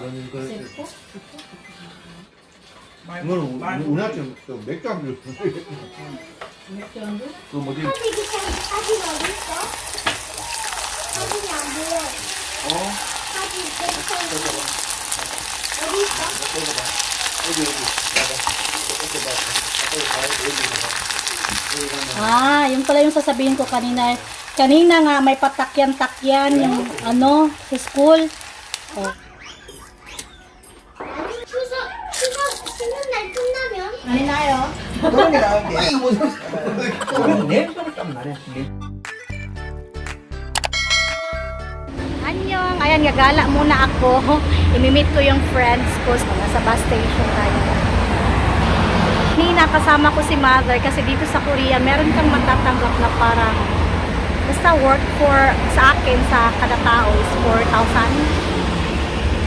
말하는 거 셀프? 이거는 우리한테 또 맥주 한 병. 맥주 한 잔? 그 뭐지? 사진 그 사진 사진 어디 있어? 사진이 안 보여. 어? 사진 내 사진 어디 있어? 여기 여기. 봐봐. 이렇게 봐. 여기 봐. 여기 봐. 여기 가면. Ah, yung pala yung sasabihin ko kanina. Kanina nga may patakyan-takyan yung ano, sa school. Oh. 끝나면 Kaninayo? 그러게 나게 무슨 냄새가 좀 나네. Anyong, ayan, gagala muna ako. Imimit ko yung friends ko. So, nasa bus station tayo. Kanina kasama ko si mother kasi dito sa Korea, meron kang matatanggap na parang basta work for sa akin sa kada tao is 4,000.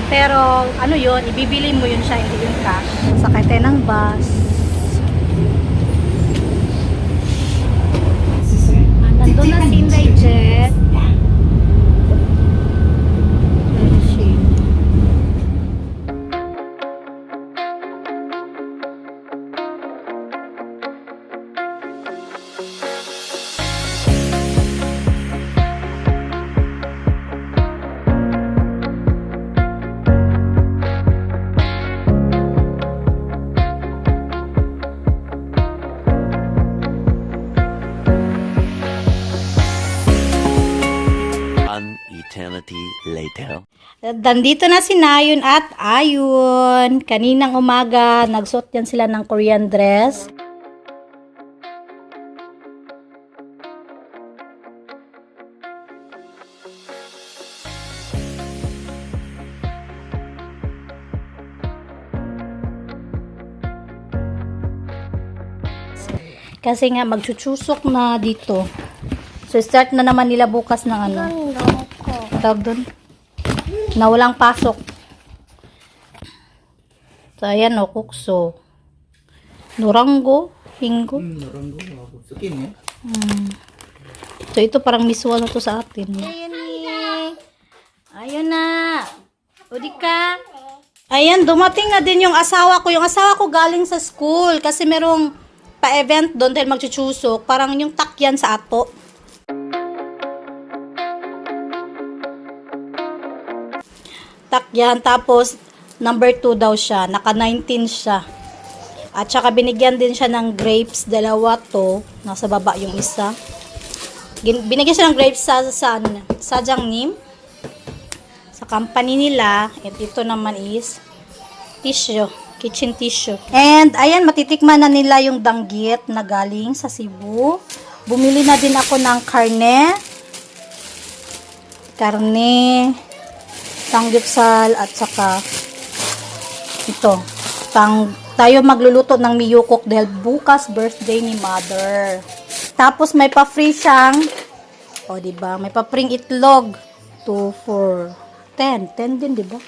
Pero ano yun, ibibili mo yun siya, hindi yung cash. Sakay tayo ng bus. Nandun na si Inday Jet. Eternity later. Dandito na si Nayon at Ayun. Kaninang umaga, nagsuot yan sila ng Korean dress. Kasi nga magchuchusok na dito. So start na naman nila bukas ng ano tawag doon? Na walang pasok. So, ayan o, kukso. Nurango, hingo. Mm, nurango, kukso. Kin, eh? Mm. So, ito parang miswa ano na to sa atin. Eh. Ayan, eh. Ayun na. Udi ka. Ayan, dumating na din yung asawa ko. Yung asawa ko galing sa school kasi merong pa-event doon dahil magchuchusok. Parang yung takyan sa ato. Takyan. Tapos, number 2 daw siya. Naka 19 siya. At saka binigyan din siya ng grapes. Dalawa to. Nasa baba yung isa. Binigyan siya ng grapes sa, sa, sa Jiangnim. Sa company nila. At ito naman is tissue. Kitchen tissue. And, ayan, matitikman na nila yung danggit na galing sa Cebu. Bumili na din ako ng karne. Karne. Tanggipsal at saka ito. Tang, tayo magluluto ng miyukok dahil bukas birthday ni mother. Tapos may pa-free siyang o di ba? May pa-pring itlog. 2 4 10. 10 din, di ba?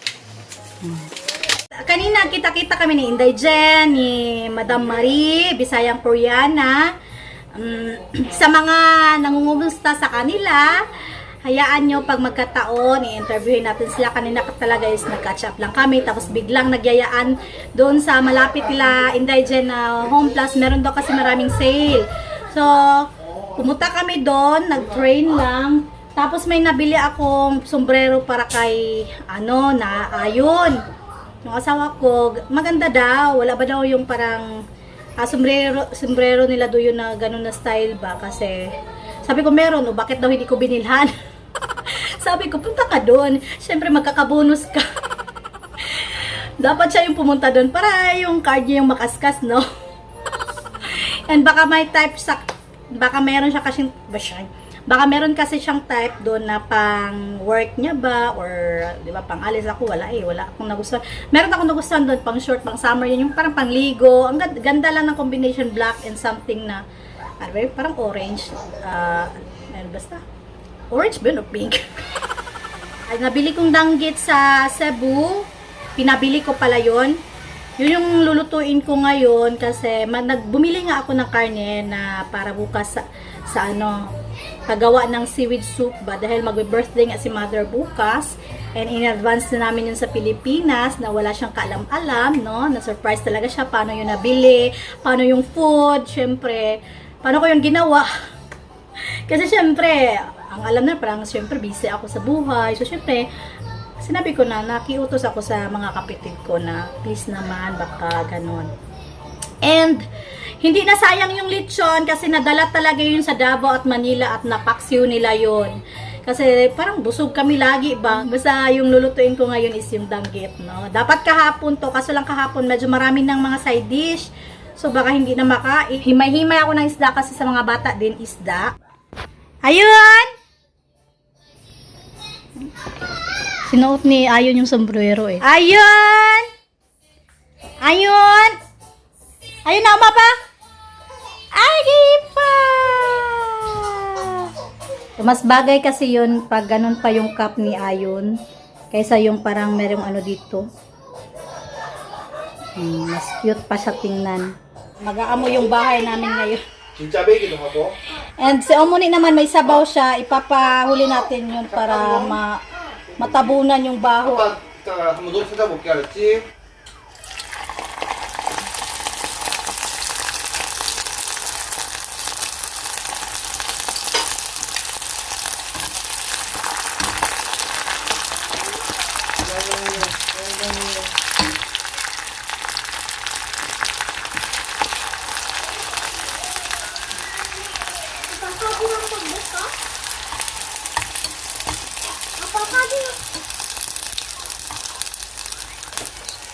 Kanina kita-kita kami ni Inday Jen, ni Madam Marie, Bisayang Koreana. Um, sa mga nangungumusta sa kanila, hayaan nyo pag magkataon, i-interviewin natin sila. Kanina ka talaga is nag-catch up lang kami. Tapos biglang nagyayaan doon sa malapit nila Inday Jen na Home Plus. Meron daw kasi maraming sale. So, pumunta kami doon, nag-train lang. Tapos may nabili akong sombrero para kay, ano, na ayon. Yung asawa ko, maganda daw. Wala ba daw yung parang ah, sombrero, sombrero nila do yun na ganun na style ba? Kasi sabi ko meron, o bakit daw hindi ko binilhan? sabi ko, punta ka doon. Siyempre magkakabonus ka. Dapat siya yung pumunta doon para yung card niya yung makaskas, no? And baka may type sa, baka meron siya kasing, ba siya? Baka meron kasi siyang type doon na pang work niya ba or di ba pang alis ako wala eh wala akong nagustuhan. Meron akong nagustuhan doon pang short pang summer yun yung parang pangligo. Ang ganda, lang ng combination black and something na ano ba yun? parang orange. Ah, ano basta? Orange ba o pink? Ay, nabili kong danggit sa Cebu. Pinabili ko pala yon Yun yung lulutuin ko ngayon kasi ma- nag, bumili nga ako ng karne na para bukas sa, sa ano, paggawa ng seaweed soup ba dahil magbe-birthday nga si mother bukas and in advance na namin yun sa Pilipinas na wala siyang kaalam-alam, no? Na-surprise talaga siya paano yun nabili, paano yung food, syempre, paano ko yun ginawa. Kasi syempre, ang alam na parang syempre busy ako sa buhay. So syempre, sinabi ko na nakiutos ako sa mga kapitid ko na please naman baka ganun. And hindi na sayang yung lechon kasi nadala talaga yun sa Davao at Manila at napaksiw nila yun. Kasi parang busog kami lagi ba? Basta yung lulutuin ko ngayon is yung danggit, no? Dapat kahapon to, kaso lang kahapon medyo marami ng mga side dish. So baka hindi na makain. Himay-himay ako ng isda kasi sa mga bata din isda. Ayun! Sinuot ni Ayon yung sombrero eh. Ayon! Ayon! Ayon na umapa! Ay, di pa! Mas bagay kasi yun pag ganun pa yung cup ni Ayon kaysa yung parang merong ano dito. Hmm, mas cute pa siya tingnan. Mag-aamoy yung bahay namin ngayon. Yung chabe, ginawa ko? And si Omoni naman may sabaw siya, ipapahuli natin yun para ma matabunan yung baho. 아빠가 한번 노래 찾아볼게 알았지?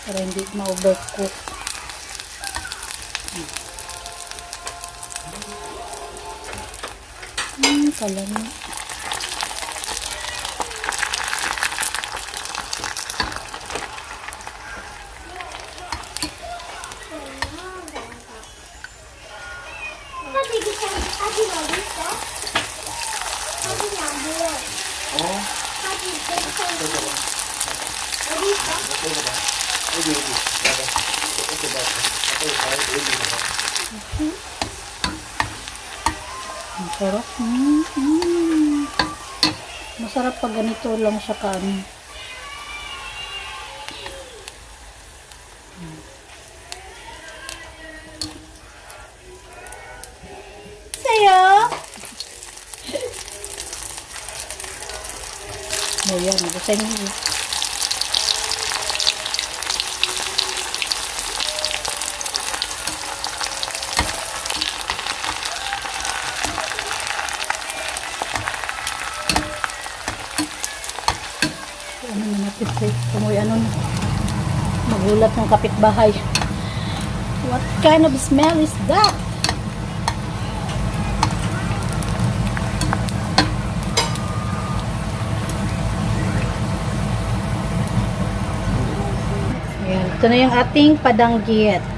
Para hindi ma-overcook. Hmm, kalami. Ang sarap. Mm, mm. Masarap pag ganito lang siya kanin. Sa'yo? Mo yan, gusto niyo. Ano na natin sa Tumoy ano na. Magulat ng kapitbahay. What kind of smell is that? Ayan, ito na yung ating padanggit.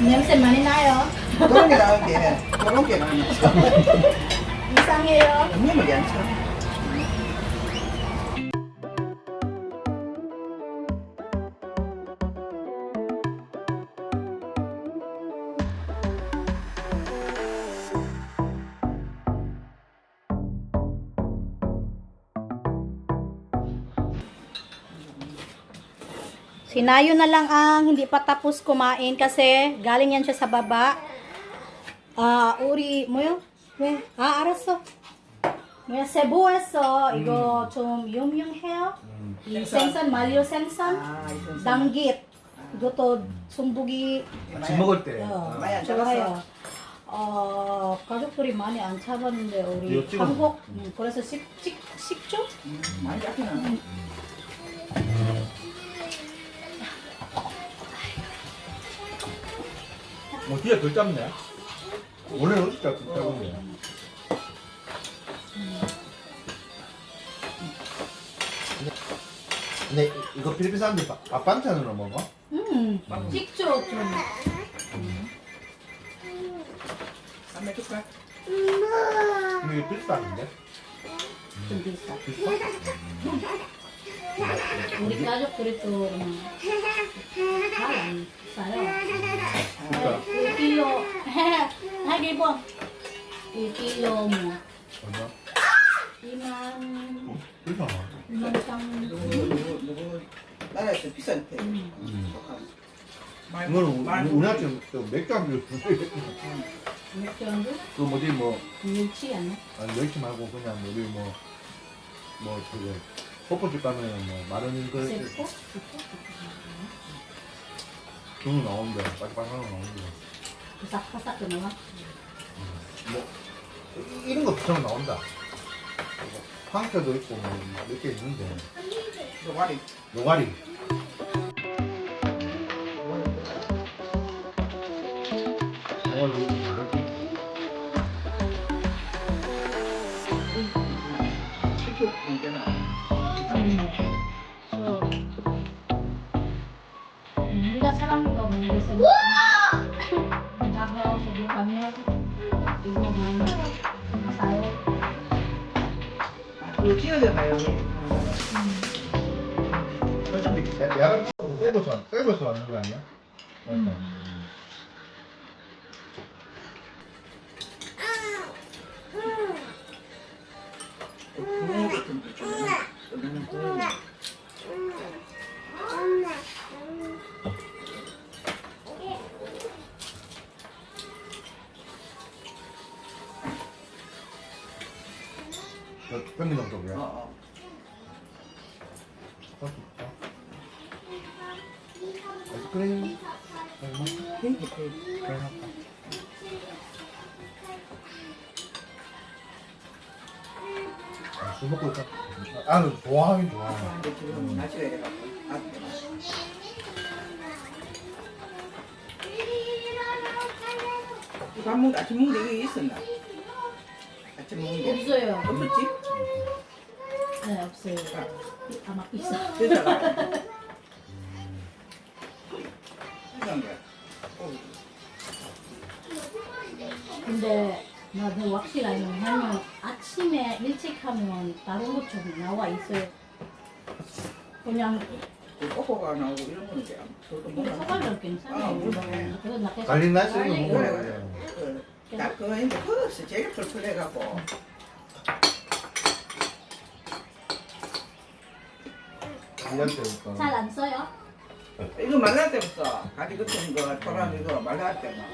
냄새 많이 나요. 그런 게 나은 게 그런 게 많이 나죠. 이상해요. 국물이 안 차. Sinayo na lang ang hindi pa tapos kumain kasi galing yan siya sa baba. Ah, uri mo yun? 왜? 아, 알았어. 뭐야, 세부에서 이거 좀 유명해요. 이 생선, 말려 생선, 당깃. 이것도 순두기 집 먹을 때 어, 많이 안 좋아해요. 어, 가족들이 많이 안 찾았는데 우리 이거 찍어. 한국 음, 그래서 식, 식, 식초? 많이 약해 na. 어 뒤에 덜 짧네 원래 어디다 작은 거야. 근데 이- 이거 필리핀 사람들 밥, 밥 반찬으로 먹어? 음, 찍죠 좀. 한번 줄까? 근데 이거 비싼데? 좀 비싸. 비싸? 우리 가족 그래도 잘안 싸요. 그러니까 1kg, hai 번. 1kg 뭐 얼마? 2만 비싸. 2만 3. 누구 누구 나라에서 비싼데. 많이 이거는 우- 많이 우리나라 지금 또 맥주 한 병. 몇 정도? 그 뭐지 뭐 멸치 아니야? 아니 멸치 말고 그냥 우리 뭐 뭐 저거 뽀뽀집 가면 뭐 마른 그? 중 나오는데 빠삭빠삭한 거 나오는데 바삭바삭 그 나와. 뭐 이- 이런 거 비싸면 나온다. 황태도 있고 뭐몇개 있는데 노가리. 노가리. 노가리 이거 끼워야 되나 여기? 야간 세고서 왔- 세고서 왔는 거 아니야? 붕어 같은데 좀. 여기는 붕어. Pen미 정도 어. 어. 아이스크림. 얼마? 케이크 케이크. 그래 할까? 아, 술 먹고 있다. 아, 좋아하긴 좋아. 근데 지금 날씨가 이래갖고. 아, 밥 먹, 아침 먹는 게 있었나? 먹는 게 없어요. 없었지? 네, 없어요. 아마 비싸. 어, 근데 나도 확실하게 하면 아침에 일찍 하면 다른 것좀 나와 있어요. 그냥 그 꼬꼬가 나오고 이런 거는 이제 저도 근데 먹어. 소갈로 괜찮아요. 아. 그거 나 계속 갈린 날씨는 뭐. 그래, 먹어요. 그래. 그, 딱 그거 이제 그것이 제일 털털해갖고. 이럴 때니까. 잘안 써요? 이거 말랄 때부터 가지 같은 거, 토란 이거 말랄 때만.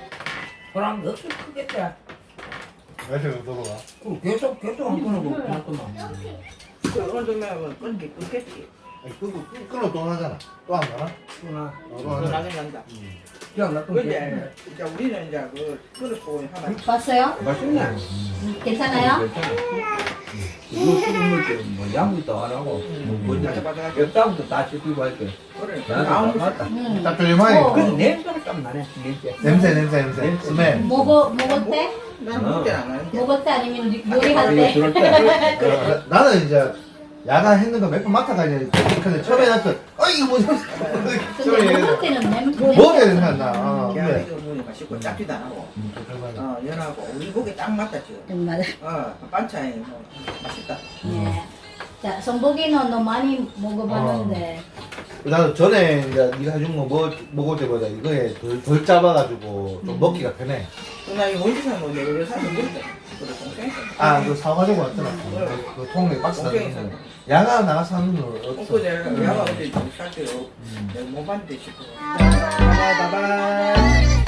그럼 역시 크겠다. 날씨가 들어가. 그럼 계속 계속 안 끊어도 그렇구만. 그 어느 정도면 끊기 끊겠지. 아니, 끄고, 끊어 또 하잖아. 또 안 가나? 그나 어, 또 하잖아. 난다. 그냥 나 근데 이제 우리는 이제 그 끊었고 하나. 봤어요? 맛있네. 음, 괜찮아요? 괜찮아. 이거 끓인 물때뭐 양부터 안 하고 뭐 먼저 맞아. 옆다부터 다 씻고 할게. 그래. 야, 나온 거 맞다. 음. 딱 조림하게. 어. 그 냄새가 좀 나네. 냄새. 냄새, 냄새, 냄새. 스멜. 먹어 때? 난 먹지 않았는데. 먹을 때 아니면 요리할 때? 그럴 때. 어, 나는 이제 야간 했는 거 몇 번 맡아가지고 근데 처음에 나서 어 이거 뭐지? 근데 먹을 때는 냄새 먹어야 된다 나. 어, 그냥 그래. 이거 보니까 씹고 짭지도 안 하고. 음. 어, 연하고 우리 고기 딱 맞다 지금. 음, 맞아. 어, 반찬이 뭐 맛있다. 네. 자, 성복이는 너 많이 먹어봤는데 나도 전에 이제 네가 해준 거 먹을, 먹을 때보다 이거에 덜, 덜 짜봐가지고 좀 먹기가 편해. 나 이거 어디서 산 건데 이거 사서 먹었대. 그래 동생이 아, 그 사가지고 왔더라. 그, 그 통에 박스 샀어. 거. 야간 나가서 하는 거 없어. 엊그 내가 야가 어디 살때요 내가 못 봤는데 싶어. 바이바이.